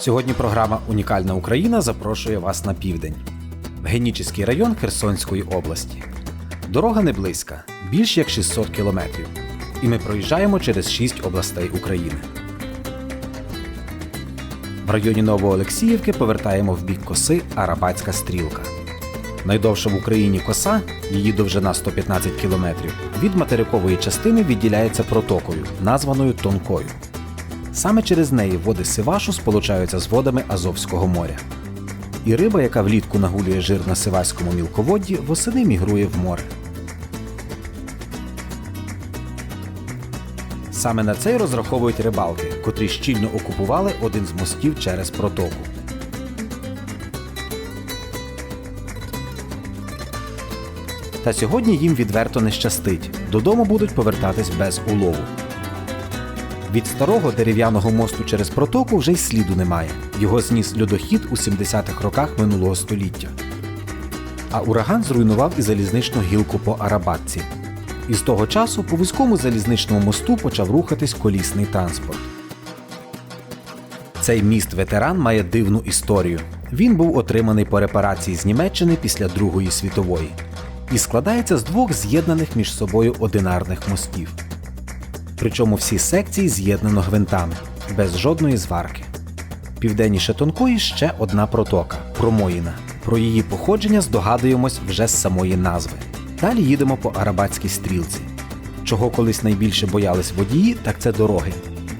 Сьогодні програма Унікальна Україна запрошує вас на південь, Генічеський район Херсонської області. Дорога не близька, більш як 600 кілометрів. І ми проїжджаємо через 6 областей України. В районі Новоолексіївки повертаємо в бік коси Арабатська стрілка. Найдовша в Україні коса, її довжина 115 кілометрів, від материкової частини відділяється протокою, названою Тонкою. Саме через неї води Сивашу сполучаються з водами Азовського моря. І риба, яка влітку нагулює жир на Сиваському мілководді, восени мігрує в море. Саме на цей розраховують рибалки, котрі щільно окупували один з мостів через протоку. Та сьогодні їм відверто не щастить. Додому будуть повертатись без улову. Від старого дерев'яного мосту через протоку вже й сліду немає. Його зніс льодохід у 70-х роках минулого століття. А ураган зруйнував і залізничну гілку по Арабатці. І з того часу по вузькому залізничному мосту почав рухатись колісний транспорт. Цей міст ветеран має дивну історію. Він був отриманий по репарації з Німеччини після Другої світової і складається з двох з'єднаних між собою одинарних мостів. Причому всі секції з'єднано гвинтами, без жодної зварки. Південніше тонкої ще одна протока Промоїна. Про її походження здогадуємось вже з самої назви. Далі їдемо по Арабатській стрілці. Чого колись найбільше боялись водії, так це дороги,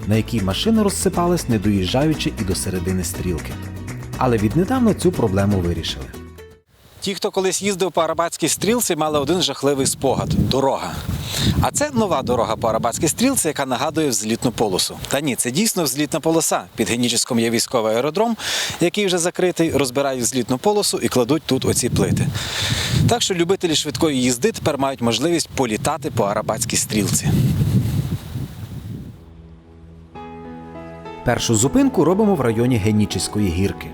на якій машини розсипались, не доїжджаючи і до середини стрілки. Але віднедавна цю проблему вирішили. Ті, хто колись їздив по Арабатській стрілці, мали один жахливий спогад дорога. А це нова дорога по Арабатській стрілці, яка нагадує взлітну полосу. Та ні, це дійсно взлітна полоса. Під Геніческом є військовий аеродром, який вже закритий, розбирають взлітну полосу і кладуть тут оці плити. Так що любителі швидкої їзди тепер мають можливість політати по Арабатській стрілці. Першу зупинку робимо в районі Генічеської гірки.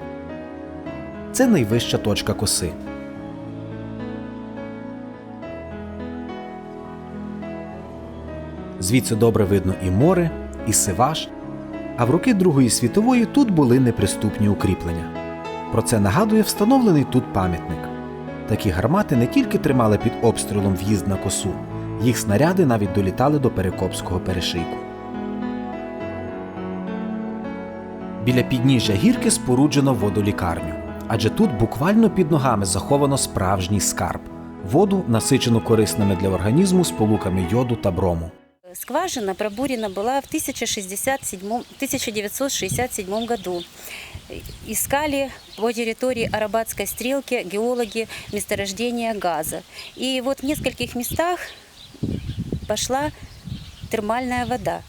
Це найвища точка коси. Звідси добре видно і море, і Сиваш. А в роки Другої світової тут були неприступні укріплення. Про це нагадує встановлений тут пам'ятник. Такі гармати не тільки тримали під обстрілом в'їзд на косу, їх снаряди навіть долітали до Перекопського перешийку. Біля підніжжя гірки споруджено водолікарню, адже тут буквально під ногами заховано справжній скарб воду, насичену корисними для організму сполуками йоду та брому. Скважина пробурена была в 1067 1967 году. Искали по территории Арабатской стрелки геологи месторождения газа. И вот в нескольких местах пошла термальная вода.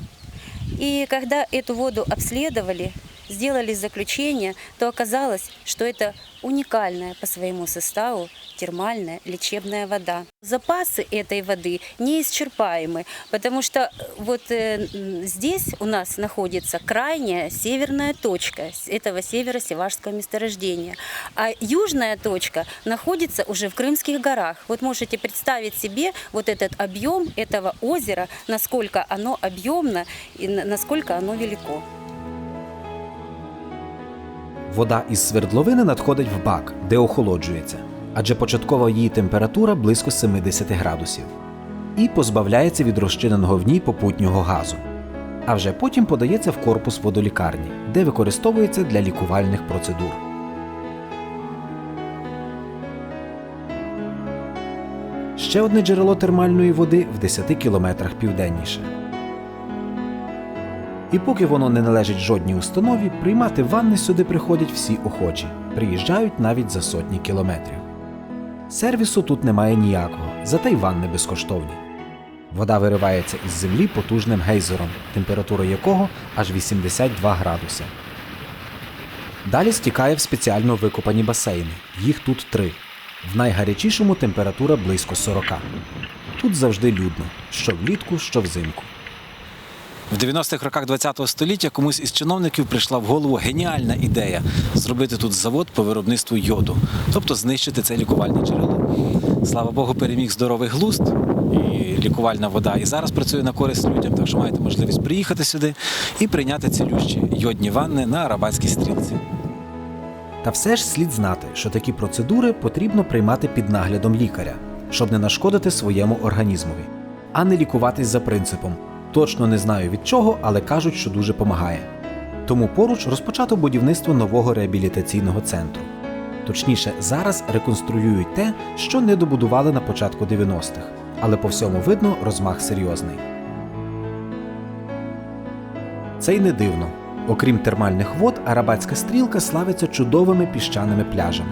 И когда эту воду обследовали, сделали заключение, то оказалось, что это уникальная по своему составу термальная лечебная вода. Запасы этой воды неисчерпаемы, потому что э, вот э, здесь у нас находится крайняя северная точка этого северо-севашского месторождения, а южная точка находится уже в Крымских горах. Вот можете представить себе вот этот объем этого озера, насколько оно объемно и на- насколько оно велико. Вода із свердловини надходить в бак, де охолоджується, адже початкова її температура близько 70 градусів, і позбавляється від розчиненого в ній попутнього газу. А вже потім подається в корпус водолікарні, де використовується для лікувальних процедур. Ще одне джерело термальної води в 10 кілометрах південніше. І поки воно не належить жодній установі, приймати ванни сюди приходять всі охочі, приїжджають навіть за сотні кілометрів. Сервісу тут немає ніякого, зате й ванни безкоштовні. Вода виривається із землі потужним гейзером, температура якого аж 82 градуси. Далі стікає в спеціально викопані басейни. Їх тут три. В найгарячішому температура близько 40. Тут завжди людно, що влітку, що взимку. В 90-х роках ХХ століття комусь із чиновників прийшла в голову геніальна ідея зробити тут завод по виробництву йоду, тобто знищити це лікувальне джерело. Слава Богу, переміг здоровий глузд, і лікувальна вода. І зараз працює на користь людям. Так що маєте можливість приїхати сюди і прийняти цілющі йодні ванни на арабатській стрілці. Та все ж слід знати, що такі процедури потрібно приймати під наглядом лікаря, щоб не нашкодити своєму організмові, а не лікуватись за принципом. Точно не знаю від чого, але кажуть, що дуже помагає. Тому поруч розпочато будівництво нового реабілітаційного центру. Точніше, зараз реконструюють те, що не добудували на початку 90-х, але по всьому видно розмах серйозний. Це й не дивно. Окрім термальних вод, арабатська стрілка славиться чудовими піщаними пляжами.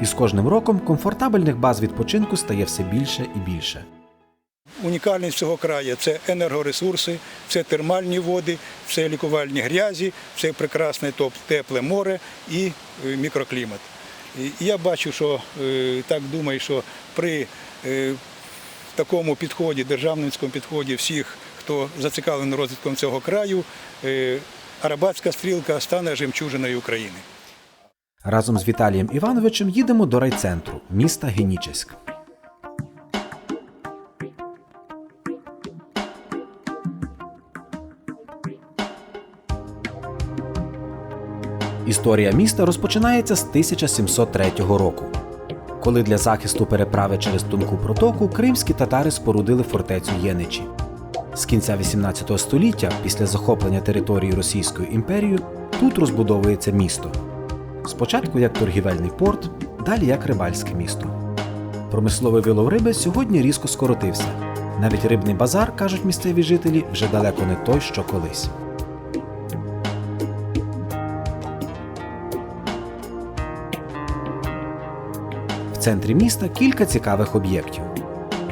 І з кожним роком комфортабельних баз відпочинку стає все більше і більше. Унікальність цього краю це енергоресурси, це термальні води, це лікувальні грязі, це прекрасне тепле море і е, мікроклімат. І я бачу, що е, так думаю, що при е, такому підході, державницькому підході всіх, хто зацікавлений розвитком цього краю, Арабатська стрілка стане жемчужиною України. Разом з Віталієм Івановичем їдемо до райцентру міста Генічеськ. Історія міста розпочинається з 1703 року, коли для захисту переправи через тонку протоку кримські татари спорудили фортецю Єничі. З кінця 18 століття, після захоплення території Російською імперією, тут розбудовується місто. Спочатку як торгівельний порт, далі як рибальське місто. Промисловий вилов риби сьогодні різко скоротився. Навіть рибний базар, кажуть місцеві жителі, вже далеко не той, що колись. Центрі міста кілька цікавих об'єктів.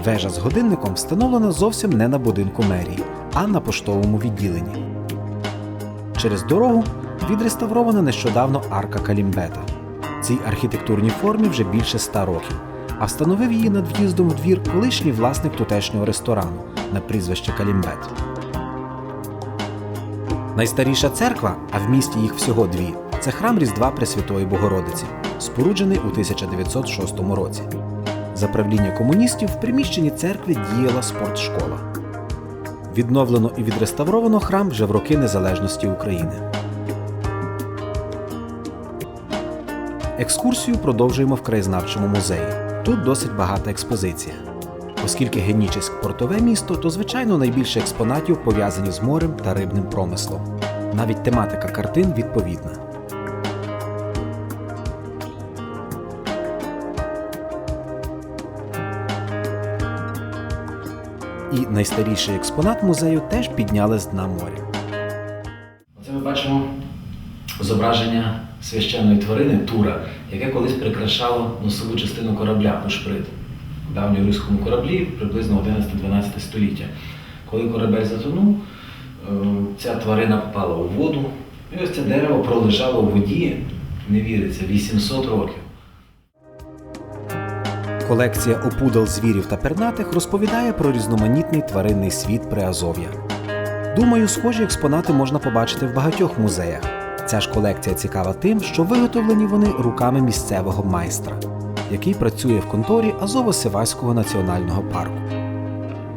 Вежа з годинником встановлена зовсім не на будинку мерії, а на поштовому відділенні. Через дорогу відреставрована нещодавно арка Калімбета. Цій архітектурній формі вже більше ста років, а встановив її над в'їздом в двір колишній власник тутешнього ресторану на прізвище Калімбет. Найстаріша церква, а в місті їх всього дві, це храм Різдва Пресвятої Богородиці, споруджений у 1906 році. За правління комуністів в приміщенні церкви діяла спортшкола. Відновлено і відреставровано храм вже в роки незалежності України. Екскурсію продовжуємо в краєзнавчому музеї. Тут досить багата експозиція. Оскільки Генічеськ портове місто, то звичайно найбільше експонатів пов'язані з морем та рибним промислом. Навіть тематика картин відповідна. І найстаріший експонат музею теж підняли з дна моря. Оце ми бачимо зображення священної тварини Тура, яке колись прикрашало носову частину корабля Бушприт. В давньоруському кораблі приблизно 11-12 століття. Коли корабель затонув, е, ця тварина попала у воду, і ось це дерево пролежало у воді, не віриться, 800 років. Колекція опудал звірів та пернатих розповідає про різноманітний тваринний світ Приазов'я. Думаю, схожі експонати можна побачити в багатьох музеях. Ця ж колекція цікава тим, що виготовлені вони руками місцевого майстра, який працює в конторі Азово-Сиваського національного парку.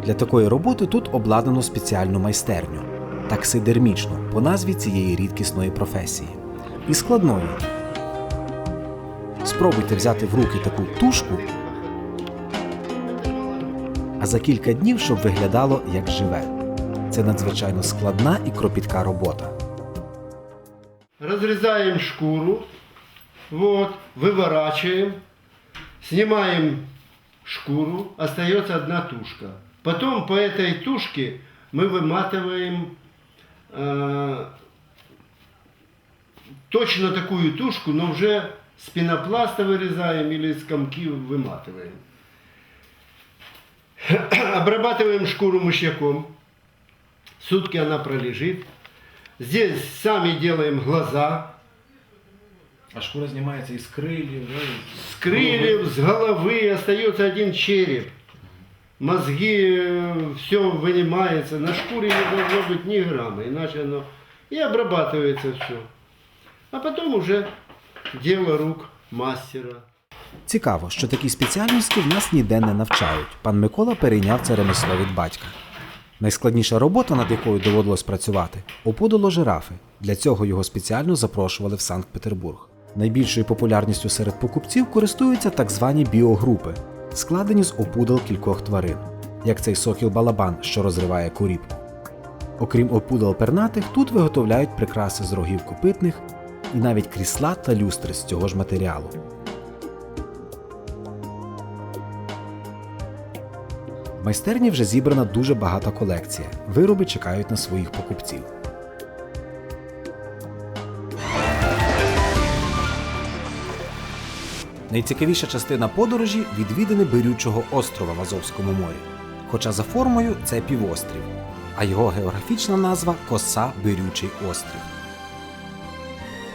Для такої роботи тут обладнано спеціальну майстерню таксидермічну по назві цієї рідкісної професії. І складної. Спробуйте взяти в руки таку тушку а за кілька днів, щоб виглядало як живе. Це надзвичайно складна і кропітка робота. разрезаем шкуру, вот, выворачиваем, снимаем шкуру, остается одна тушка. Потом по этой тушке мы выматываем э, точно такую тушку, но уже с пенопласта вырезаем или с комки выматываем. Обрабатываем шкуру мышьяком. Сутки она пролежит. Здесь сами делаем глаза, А шкура знімається із крилів, ну, с крыльев, с головы остается один череп. Мозги, все вынимается. На шкуре не должно быть ни грамма, иначе оно и обрабатывается все. А потом уже дело рук мастера. Цікаво, що такі спеціальності в нас ніде не навчають. Пан Микола перейняв це ремесло від батька. Найскладніша робота, над якою доводилось працювати, опудало жирафи. Для цього його спеціально запрошували в Санкт-Петербург. Найбільшою популярністю серед покупців користуються так звані біогрупи, складені з опудал кількох тварин, як цей сокіл балабан, що розриває куріп. Окрім опудал пернатих, тут виготовляють прикраси з рогів копитних і навіть крісла та люстри з цього ж матеріалу. Майстерні вже зібрана дуже багата колекція. Вироби чекають на своїх покупців. Найцікавіша частина подорожі відвідини Бирючого острова в Азовському морі. Хоча за формою це півострів, а його географічна назва Коса Бирючий острів.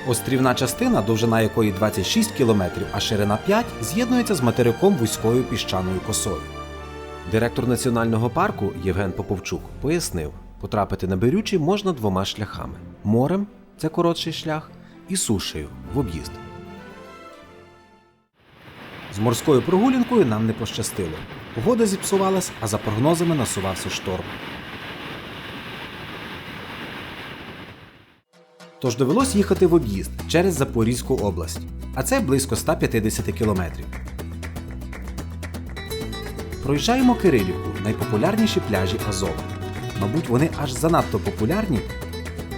Острівна частина, довжина якої 26 км, а ширина 5, з'єднується з материком вузькою піщаною косою. Директор національного парку Євген Поповчук пояснив, потрапити на Бирючий можна двома шляхами: морем це коротший шлях, і сушею в об'їзд. З морською прогулянкою нам не пощастило. Погода зіпсувалась, а за прогнозами насувався шторм. Тож довелось їхати в об'їзд через Запорізьку область, а це близько 150 кілометрів. Проїжджаємо Кирилівку, найпопулярніші пляжі Азова. Мабуть, вони аж занадто популярні,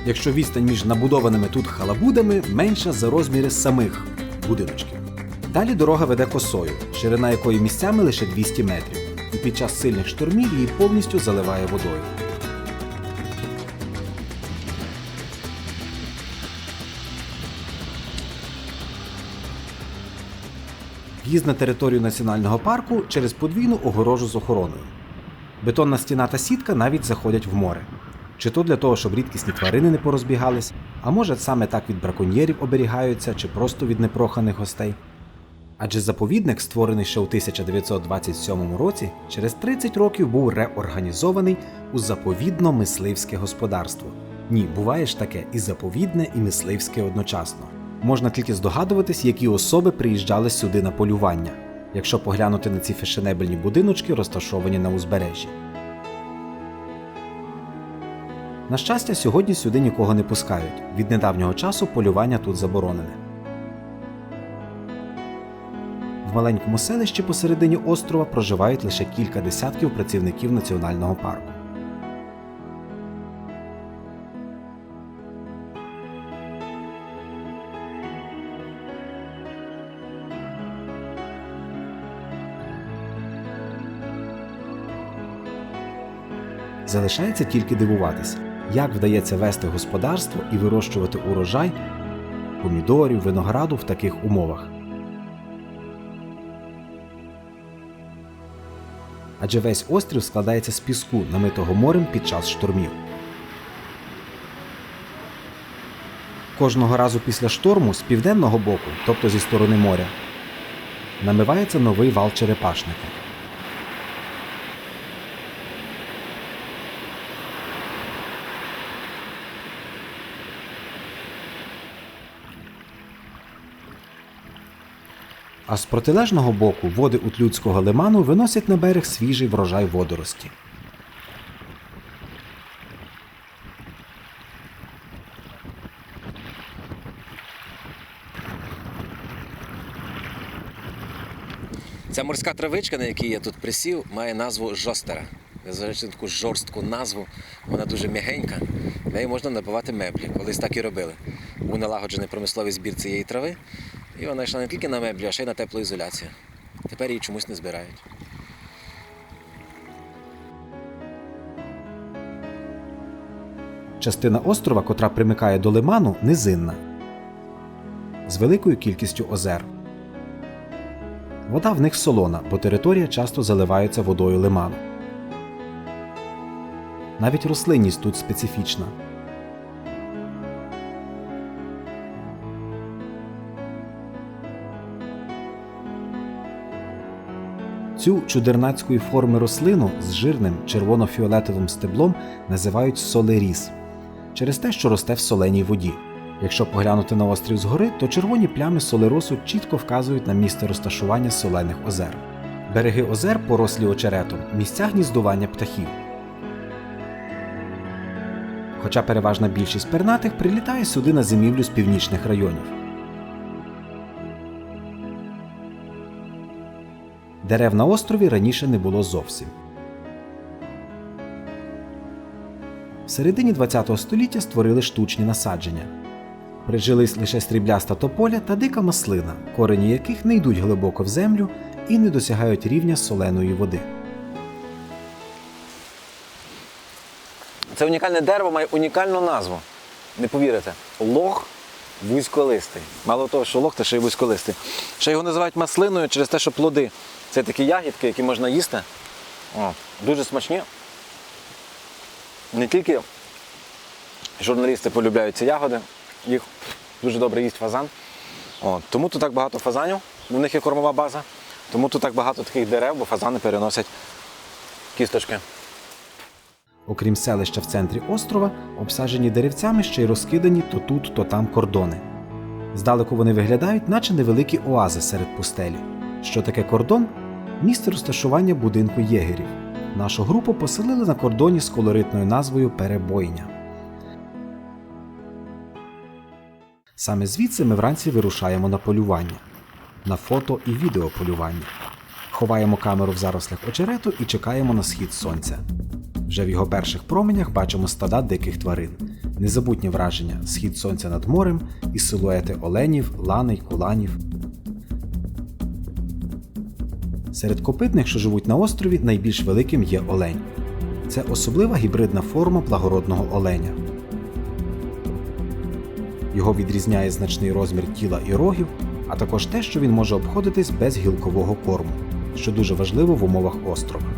якщо відстань між набудованими тут халабудами менша за розміри самих будиночків. Далі дорога веде косою, ширина якої місцями лише 200 метрів, і під час сильних штормів її повністю заливає водою. В'їзд на територію національного парку через подвійну огорожу з охороною. Бетонна стіна та сітка навіть заходять в море. Чи то для того, щоб рідкісні тварини не порозбігались, а може саме так від браконьєрів оберігаються, чи просто від непроханих гостей. Адже заповідник, створений ще у 1927 році, через 30 років був реорганізований у заповідно-мисливське господарство. Ні, буває ж таке і заповідне, і мисливське одночасно. Можна тільки здогадуватись, які особи приїжджали сюди на полювання, якщо поглянути на ці фешенебельні будиночки, розташовані на узбережжі. На щастя, сьогодні сюди нікого не пускають. Від недавнього часу полювання тут заборонене. В маленькому селищі посередині острова проживають лише кілька десятків працівників національного парку. Залишається тільки дивуватися, як вдається вести господарство і вирощувати урожай помідорів, винограду в таких умовах. Адже весь острів складається з піску, намитого морем під час штормів. Кожного разу після шторму з південного боку, тобто зі сторони моря, намивається новий вал черепашника. А з протилежного боку води Утлюдського лиману виносять на берег свіжий врожай водорості. Ця морська травичка, на якій я тут присів, має назву жостера. Незважаючи таку жорстку назву, вона дуже м'ягенька. Нею можна набивати меблі. Колись так і робили. Був налагоджений промисловий збір цієї трави, і вона йшла не тільки на меблі, а ще й на теплоізоляцію. Тепер її чомусь не збирають. Частина острова, котра примикає до лиману, низинна з великою кількістю озер. Вода в них солона, бо територія часто заливається водою лиману. Навіть рослинність тут специфічна. Цю чудернацької форми рослину з жирним червоно-фіолетовим стеблом називають солеріс через те, що росте в соленій воді. Якщо поглянути на острів згори, то червоні плями солеросу чітко вказують на місце розташування солених озер. Береги озер порослі очеретом, місця гніздування птахів. Хоча переважна більшість пернатих прилітає сюди на зимівлю з північних районів. Дерев на острові раніше не було зовсім. В середині ХХ століття створили штучні насадження. Прижились лише стрібляста тополя та дика маслина, корені яких не йдуть глибоко в землю і не досягають рівня соленої води. Це унікальне дерево має унікальну назву. Не повірите. Лох вузьколистий. Мало того, що лох, то ще й вузьколистий. Ще його називають маслиною через те, що плоди. Це такі ягідки, які можна їсти. О, дуже смачні. Не тільки журналісти полюбляють ці ягоди, їх дуже добре їсть фазан. О, тому тут так багато фазанів, у них є кормова база. Тому тут так багато таких дерев, бо фазани переносять кісточки. Окрім селища в центрі острова, обсаджені деревцями ще й розкидані то тут, то там кордони. Здалеку вони виглядають, наче невеликі оази серед пустелі. Що таке кордон? Місце розташування будинку єгерів. Нашу групу поселили на кордоні з колоритною назвою Перебойня. Саме звідси ми вранці вирушаємо на полювання, на фото і відеополювання. Ховаємо камеру в зарослях очерету і чекаємо на схід сонця. Вже в його перших променях бачимо стада диких тварин, незабутнє враження, схід сонця над морем і силуети оленів, ланей, куланів. Серед копитних, що живуть на острові, найбільш великим є олень. Це особлива гібридна форма благородного оленя. Його відрізняє значний розмір тіла і рогів, а також те, що він може обходитись без гілкового корму, що дуже важливо в умовах острова.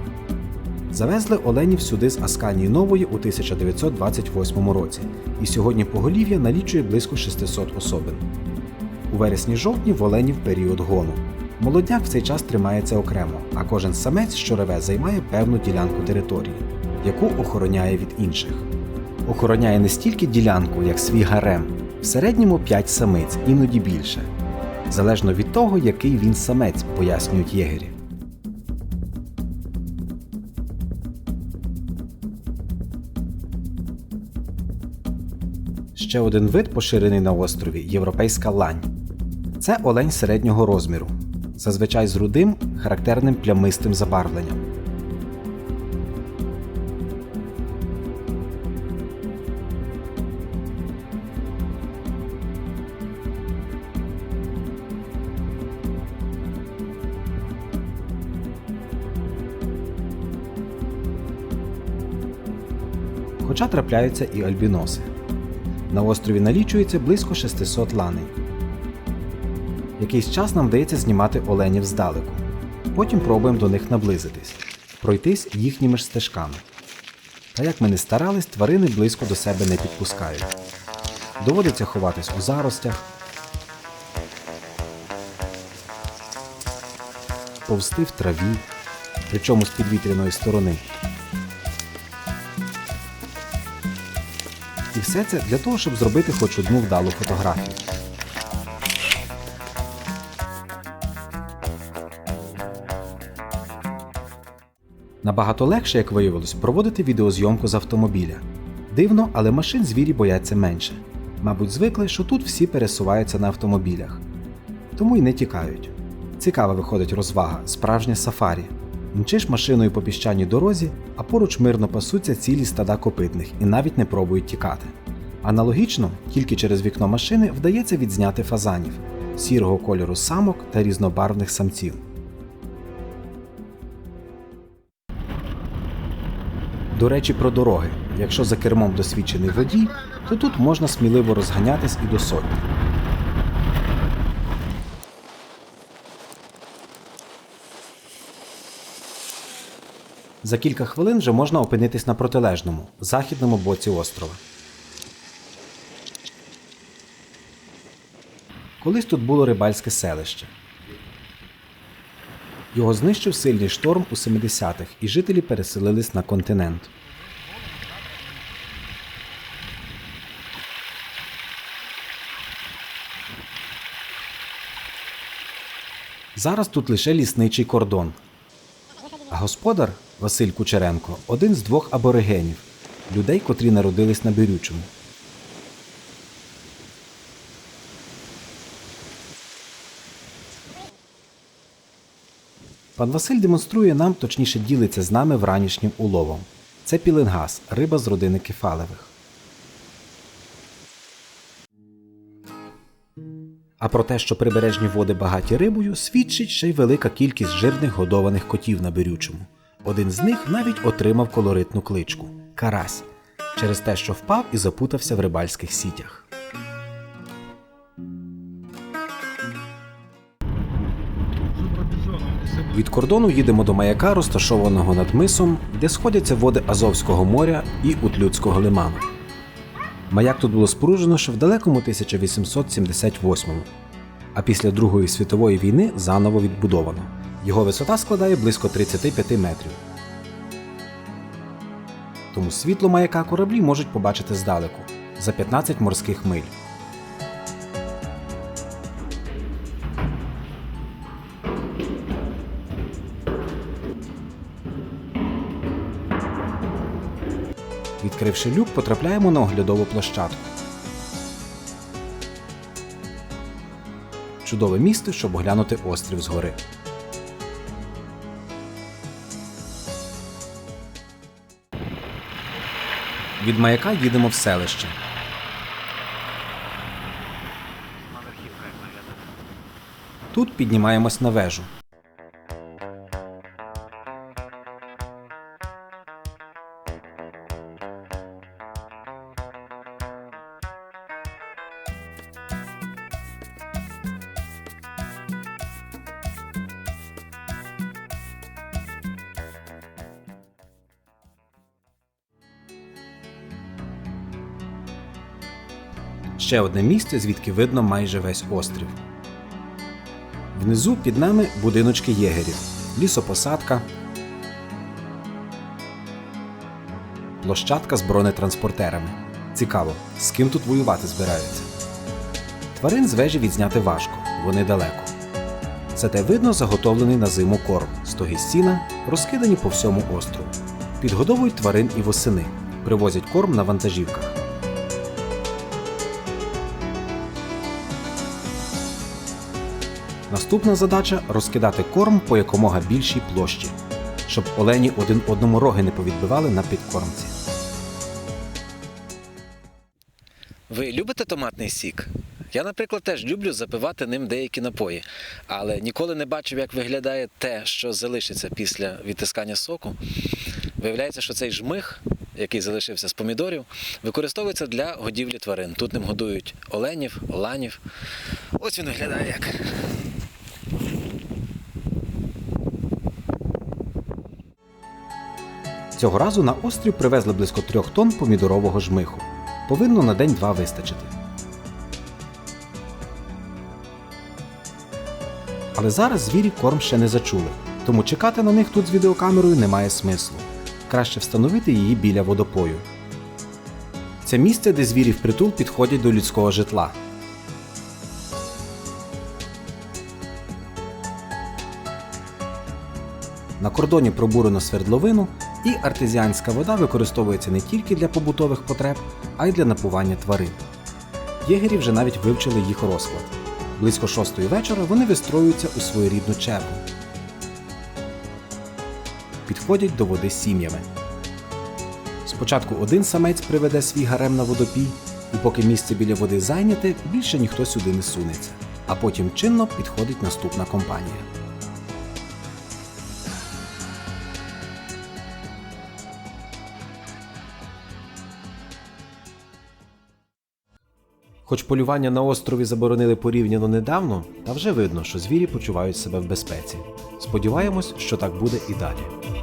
Завезли оленів сюди з Асканії Нової у 1928 році, і сьогодні поголів'я налічує близько 600 особин. У вересні-жовтні в оленів період гону. Молодняк в цей час тримається окремо, а кожен самець, що реве, займає певну ділянку території, яку охороняє від інших. Охороняє не стільки ділянку, як свій гарем, в середньому 5 самиць, іноді більше, залежно від того, який він самець, пояснюють єгері. Ще один вид поширений на острові європейська лань. Це олень середнього розміру, зазвичай з рудим, характерним плямистим забарвленням. Хоча трапляються і альбіноси. На острові налічується близько 600 ланей. Якийсь час нам вдається знімати оленів здалеку. Потім пробуємо до них наблизитись, пройтись їхніми ж стежками. Та як ми не старались, тварини близько до себе не підпускають. Доводиться ховатись у заростях, повсти в траві, причому з підвітряної сторони. І все це для того, щоб зробити хоч одну вдалу фотографію. Набагато легше, як виявилось, проводити відеозйомку з автомобіля. Дивно, але машин звірі бояться менше. Мабуть, звикли, що тут всі пересуваються на автомобілях. Тому й не тікають. Цікава виходить розвага, справжнє сафарі. Мчиш машиною по піщаній дорозі, а поруч мирно пасуться цілі стада копитних і навіть не пробують тікати. Аналогічно, тільки через вікно машини вдається відзняти фазанів, сірого кольору самок та різнобарвних самців. До речі, про дороги. Якщо за кермом досвідчений водій, то тут можна сміливо розганятись і до сотні. За кілька хвилин вже можна опинитись на протилежному, західному боці острова. Колись тут було рибальське селище. Його знищив сильний шторм у 70-х, і жителі переселились на континент. Зараз тут лише лісничий кордон. А господар Василь Кучеренко один з двох аборигенів людей, котрі народились на Бірючому. Пан Василь демонструє нам, точніше ділиться з нами вранішнім уловом. Це піленгаз, риба з родини кефалевих. А про те, що прибережні води багаті рибою, свідчить ще й велика кількість жирних годованих котів на Бірючому. Один з них навіть отримав колоритну кличку Карась через те, що впав і запутався в рибальських сітях. Від кордону їдемо до маяка, розташованого над мисом, де сходяться води Азовського моря і Утлюдського лиману. Маяк тут було споруджено ще в далекому 1878-му, а після Другої світової війни заново відбудовано. Його висота складає близько 35 метрів. Тому світло маяка кораблі можуть побачити здалеку за 15 морських миль. Відкривши люк, потрапляємо на оглядову площадку. Чудове місце, щоб оглянути острів згори. Від маяка їдемо в селище. Тут піднімаємось на вежу. Ще одне місце, звідки видно майже весь острів. Внизу під нами будиночки єгерів, лісопосадка, площадка з бронетранспортерами. Цікаво, з ким тут воювати збираються. Тварин з вежі відзняти важко, вони далеко. Зате видно заготовлений на зиму корм, стоги сіна, розкидані по всьому острову. Підгодовують тварин і восени, привозять корм на вантажівках. Наступна задача розкидати корм по якомога більшій площі, щоб олені один одному роги не повідбивали на підкормці. Ви любите томатний сік? Я, наприклад, теж люблю запивати ним деякі напої, але ніколи не бачив, як виглядає те, що залишиться після відтискання соку. Виявляється, що цей жмих, який залишився з помідорів, використовується для годівлі тварин. Тут ним годують оленів, ланів. Ось він виглядає як. Цього разу на острів привезли близько трьох тонн помідорового жмиху. Повинно на день-два вистачити. Але зараз звірі корм ще не зачули, тому чекати на них тут з відеокамерою немає смислу. Краще встановити її біля водопою. Це місце, де звірі впритул підходять до людського житла. На кордоні пробурено свердловину, і артезіанська вода використовується не тільки для побутових потреб, а й для напування тварин. Єгері вже навіть вивчили їх розклад. Близько шостої вечора вони вистроюються у своєрідну чергу. Підходять до води сім'ями. Спочатку один самець приведе свій гарем на водопій, і поки місце біля води зайняте, більше ніхто сюди не сунеться. А потім чинно підходить наступна компанія. Хоч полювання на острові заборонили порівняно недавно, та вже видно, що звірі почувають себе в безпеці. Сподіваємось, що так буде і далі.